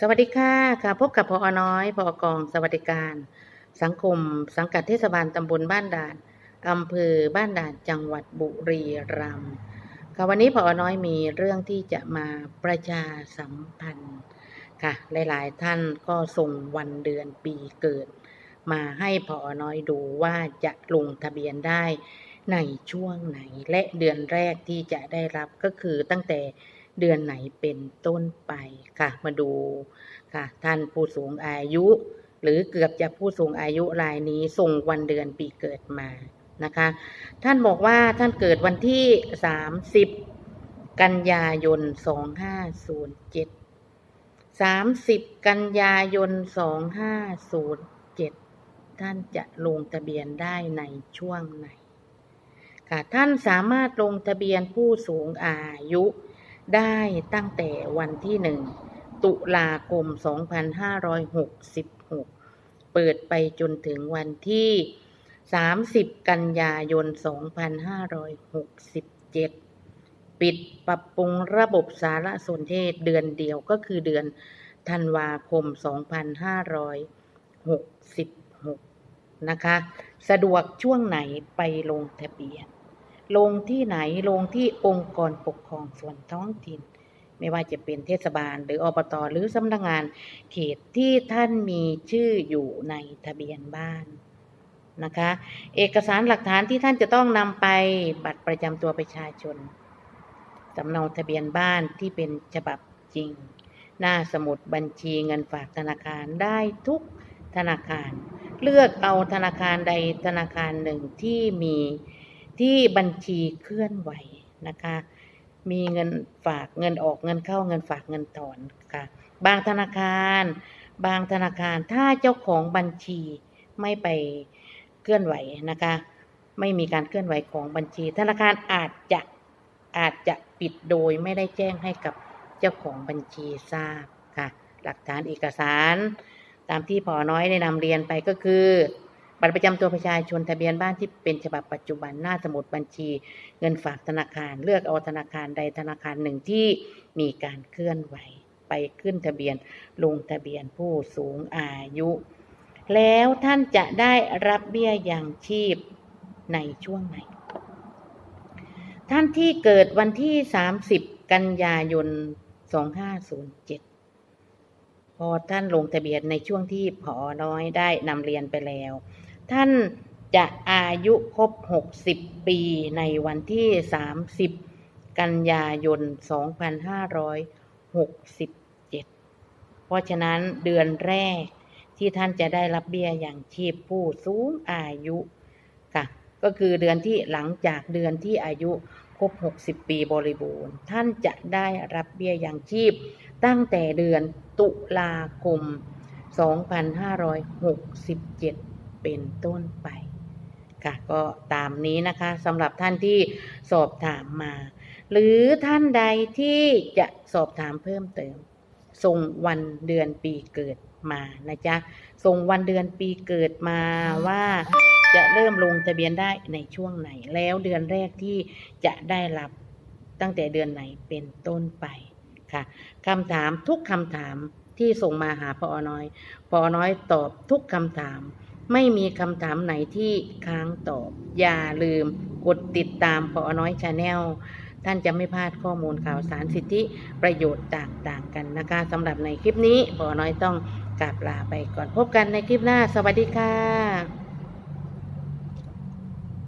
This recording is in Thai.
สวัสดีค่ะค่ะพบกับพอน้อยพอกองสวัสดิการ สังคม สังกัดเทศบาลตำบลบ้านด่านอำเภอบ้านด่านจังหวัดบุรีรัมย์ค่ะวันนี้พอน้อยมีเรื่องที่จะมาประชาสัมพันธ์ค่ะหลายๆท่านก็ส่งวันเดือนปีเกิด มาให้พอน้อยดูว่าจะลงทะเบียนได้ในช่วงไหนและเดือนแรกที่จะได้รับก็คือตั้งแต่ เดือนไหนเป็นต้นไปค่ะ มาดูค่ะ ท่านผู้สูงอายุ หรือเกือบจะผู้สูงอายุรายนี้ส่งวันเดือนปีเกิดมานะคะ ท่านบอกว่าท่านเกิดวันที่ 30 กันยายน 2507 30 กันยายน 2507 ท่านจะลงทะเบียนได้ในช่วงไหนค่ะท่านสามารถลงทะเบียนผู้สูงอายุ ได้ตั้งแต่วันที่หนึ่งตุลาคม 2566 เปิดไปจนถึงวันที่ 30 กันยายน 2567 ปิดปรับปรุงระบบสารสนเทศเดือนเดียวก็คือเดือนธันวาคม 2566 นะคะ สะดวกช่วงไหนไปลงทะเบียน ลงที่ไหนลงที่องค์กรปกครองส่วนท้องถิ่น ไม่ว่าจะเป็นเทศบาลหรืออบตหรือสำนักงานเขตที่ท่านมีชื่ออยู่ในทะเบียนบ้านนะคะ เอกสารหลักฐานที่ท่านจะต้องนำไปบัตรประจำตัวประชาชนสำเนาทะเบียนบ้านที่เป็นฉบับจริง หน้าสมุดบัญชีเงินฝากธนาคารได้ทุกธนาคาร เลือกเอาธนาคารใดธนาคารหนึ่งที่มี ที่บัญชีเคลื่อนไหวนะคะ มีเงินฝากเงินออกเงินเข้าเงินฝากเงินถอนค่ะ บางธนาคาร บางธนาคารถ้าเจ้าของบัญชีไม่ไปเคลื่อนไหวนะคะ ไม่มีการเคลื่อนไหวของบัญชี ธนาคารอาจจะอาจจะปิดโดยไม่ได้แจ้งให้กับเจ้าของบัญชีทราบค่ะ หลักฐานเอกสาร ตามที่พอน้อยได้นำเรียนไปก็คือ บัตรประจำตัวประชาชนทะเบียนบ้านที่เป็นฉบับปัจจุบันหน้าสมุดบัญชี เงินฝากธนาคาร เลือกเอาธนาคารใดธนาคารหนึ่งที่มีการเคลื่อนไหว ไปขึ้นทะเบียน ลงทะเบียนผู้สูงอายุ แล้วท่านจะได้รับเบี้ยยังชีพในช่วงไหน ท่านที่เกิดวันที่ 30 กันยายน 2507พอท่านลงทะเบียนในช่วงที่ผอน้อยได้นำเรียนไปแล้ว ท่านจะอายุครบ 60 ปีในวันที่ 30 กันยายน 2567 เพราะฉะนั้นเดือนแรกที่ท่านจะได้รับเบี้ยอย่างชีพผู้สูงอายุค่ะ ก็คือเดือนที่หลังจากเดือนที่อายุครบ 60 ปีบริบูรณ์ ท่านจะได้รับเบี้ยอย่างชีพ ตั้งแต่เดือนตุลาคม 2567 เป็นต้นไป ค่ะก็ตามนี้นะคะสำหรับท่านที่สอบถามมา หรือท่านใดที่จะสอบถามเพิ่มเติม ส่งวันเดือนปีเกิดมานะจ๊ะส่งวันเดือนปีเกิดมาว่าจะเริ่มลงทะเบียนได้ในช่วงไหน แล้วเดือนแรกที่จะได้รับตั้งแต่เดือนไหนเป็นต้นไปค่ะคำถามทุกคำถามที่ส่งมาหาพอน้อยพอน้อยตอบทุกคำถาม ไม่มีคำถามไหนที่ค้างตอบ อย่าลืมกดติดตามพอน้อยชาแนลท่านจะไม่พลาดข้อมูลข่าวสารสิทธิประโยชน์ต่างๆกันนะคะสำหรับในคลิปนี้พอน้อยต้องกราบลาไปก่อนพบกันในคลิปหน้า สวัสดีค่ะ